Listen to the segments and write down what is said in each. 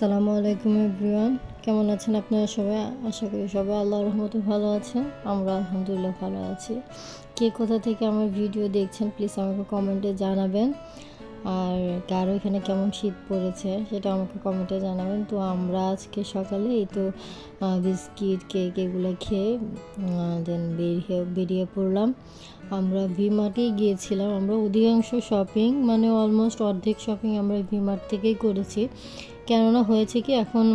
আসসালামু আলাইকুম এভরিওয়ান। কেমন আছেন আপনারা সবাই? আশা করি সবাই আল্লাহর রহমতে ভালো আছেন। আমরা আলহামদুলিল্লাহ ভালো আছি। কে কোথা থেকে আমার ভিডিও দেখছেন প্লিজ আমাকে কমেন্টে জানাবেন। আর কারও এখানে কেমন শীত পড়েছে, সেটা আমাকে কমেন্টে জানাবেন। তো আমরা আজকে সকালে এই তো বিস্কিট কেক এগুলো খেয়ে দেন বেরিয়ে বেরিয়ে পড়লাম। আমরা ভিমার্টেই গিয়েছিলাম। আমরা অধিকাংশ শপিং মানে অলমোস্ট অর্ধেক শপিং আমরা ভিমার্ট থেকেই করেছি। কেননা হয়েছে কি, এখন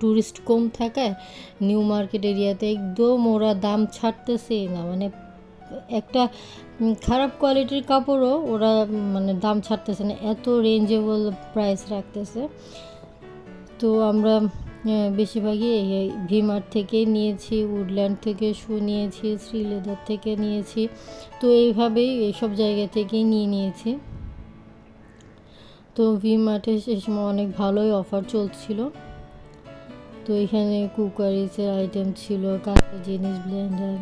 ট্যুরিস্ট কম থাকায় নিউ মার্কেট এরিয়াতে একদম ওরা দাম ছাড়তেছেই না। মানে একটা খারাপ কোয়ালিটির কাপড়ও ওরা মানে দাম ছাড়তেছে না, এত রেঞ্জেবল প্রাইস রাখতেছে। তো আমরা বেশিরভাগই এই ভিমার্ট থেকে নিয়েছি উডল্যান্ড থেকে শু নিয়েছি শ্রীলেদার থেকে নিয়েছি। তো এইভাবেই এইসব জায়গা থেকেই নিয়ে নিয়েছি। তো ভি মার্টে সেই সময় অনেক ভালোই অফার চলছিল। তো এখানে কুকারিসের আইটেম ছিল কাঁচা জিনিস ব্লেন্ডার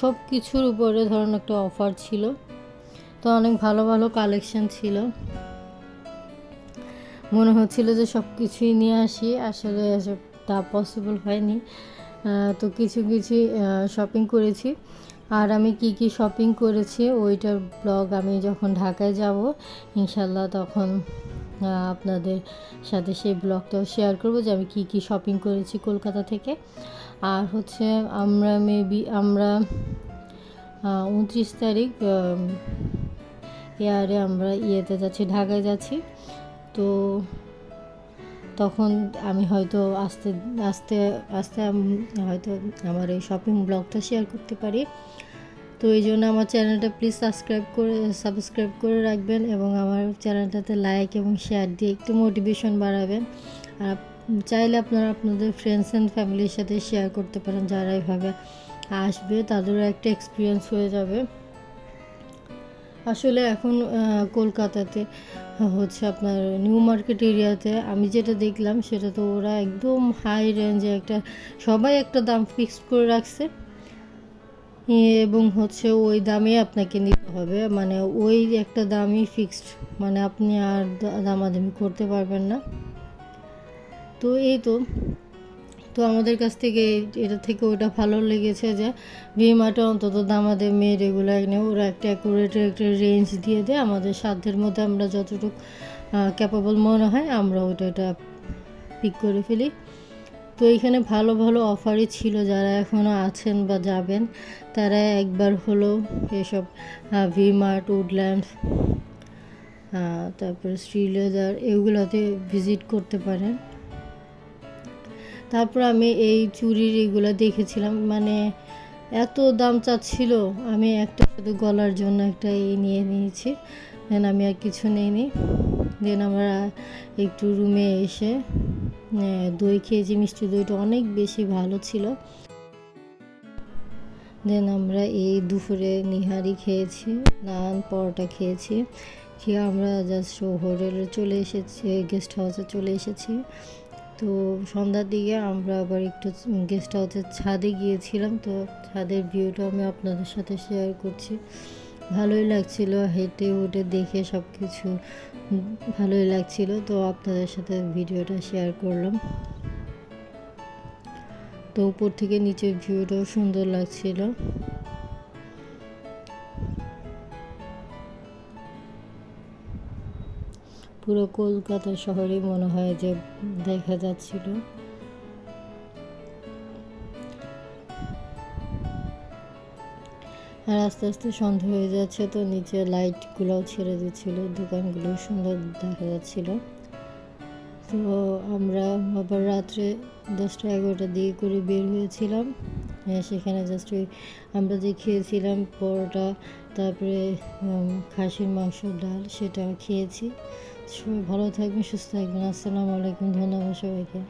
সব কিছুর উপরে ধরুন একটা অফার ছিল। তো অনেক ভালো ভালো কালেকশন ছিল। মনে হচ্ছিল যে সব কিছুই নিয়ে আসি, আসলে তা পসিবল হয়নি। তো কিছু কিছু শপিং করেছি। আর আমি কি কি শপিং করেছি, ওইটার ব্লগ আমি যখন ঢাকায় যাব ইনশাল্লাহ তখন আপনাদের সাথে সেই ব্লগটাও শেয়ার করব যে আমি কি কি শপিং করেছি কলকাতা থেকে। আর হচ্ছে আমরা মেবি আমরা উনত্রিশ তারিখ এয়ারে আমরা ইয়েতে যাচ্ছি, ঢাকায় যাচ্ছি। তো তখন আমি হয়তো আস্তে আস্তে আস্তে হয়তো আমার এই শপিং ব্লগটা শেয়ার করতে পারি। তো এই জন্য আমার চ্যানেলটা প্লিজ সাবস্ক্রাইব করে সাবস্ক্রাইব করে রাখবেন এবং আমার চ্যানেলটাতে লাইক এবং শেয়ার দিয়ে একটু মোটিভেশন বাড়াবেন। আর চাইলে আপনারা আপনাদের ফ্রেন্ডস অ্যান্ড ফ্যামিলির সাথে শেয়ার করতে পারেন, যারা এইভাবে আসবে তাদেরও একটা এক্সপিরিয়েন্স হয়ে যাবে। আসলে এখন কলকাতাতে হচ্ছে আপনার নিউ মার্কেট এরিয়াতে আমি যেটা দেখলাম সেটা তো ওরা একদম হাই রেঞ্জে একটা, সবাই একটা দাম ফিক্সড করে রাখছে। এবং হচ্ছে ওই দামে আপনাকে নিতে হবে মানে ওই একটা দামই ফিক্সড মানে আপনি আর দামাদামি করতে পারবেন না। তো এই তো তো আমাদের কাছ থেকে এটা থেকে ওটা ভালো লেগেছে যে ভিমার্টে অন্তত দামাদামি রেগুলার নেই, ওরা একটা অ্যাকুরেট একটা রেঞ্জ দিয়ে দেয়। আমাদের সাধ্যের মধ্যে আমরা যতটুকু ক্যাপাবল মনে হয় আমরা ওটা এটা পিক করে ফেলি। তো এখানে ভালো ভালো অফারই ছিল যারা এখনও আছেন বা যাবেন, তারা একবার হলো এসব ভি মার্ট উডল্যান্ড তারপরে শ্রীলেদার এগুলোতে ভিজিট করতে পারেন। তারপর আমি এই চুড়ির এগুলো দেখেছিলাম মানে এত দাম চাচ্ছিল, আমি একটা শুধু গলার জন্য একটা এই নিয়ে নিয়েছি, দেন আমি আর কিছু নিইনি, দেন আমরা একটু রুমে এসে দই খেয়েছি, মিষ্টি দইটা অনেক বেশি ভালো ছিল। দেন আমরা এই দুপুরে নিহারি খেয়েছি, নান, পরোটা খেয়েছি, খেয়ে আমরা জাস্ট হোটেলে চলে এসেছি গেস্ট হাউসে চলে এসেছি। তো সন্ধ্যার দিকে আমরা আবার একটু গেস্ট হাউসের ছাদে গিয়েছিলাম, তো ছাদের ভিউটা আমি আপনাদের সাথে শেয়ার করছি। ভালোই লাগছিল, হেঁটে উঠে দেখে সব কিছু ভালোই লাগছিল, তো আপনাদের সাথে ভিডিওটা শেয়ার করলাম। তো উপর থেকে নিচের ভিউটাও সুন্দর লাগছিল। পুরো কলকাতা শহরে মনে হয় যে দেখা যাচ্ছিল। আর আস্তে আস্তে সন্ধ্যা হয়ে যাচ্ছে তো নিচে লাইটগুলোও ছেড়ে দিচ্ছিল, দোকানগুলো সুন্দর দেখা যাচ্ছিল। তো আমরা আবার রাত্রে দশটা এগারোটার দিকে করে বের হয়েছিলাম। হ্যাঁ, সেখানে জাস্ট ওই আমরা যে খেয়েছিলাম পরোটা তারপরে খাসির মাংস ডাল সেটা খেয়েছি। সবাই ভালো থাকবেন সুস্থ থাকবেন। আসসালামু আলাইকুম ধন্যবাদ সবাইকে।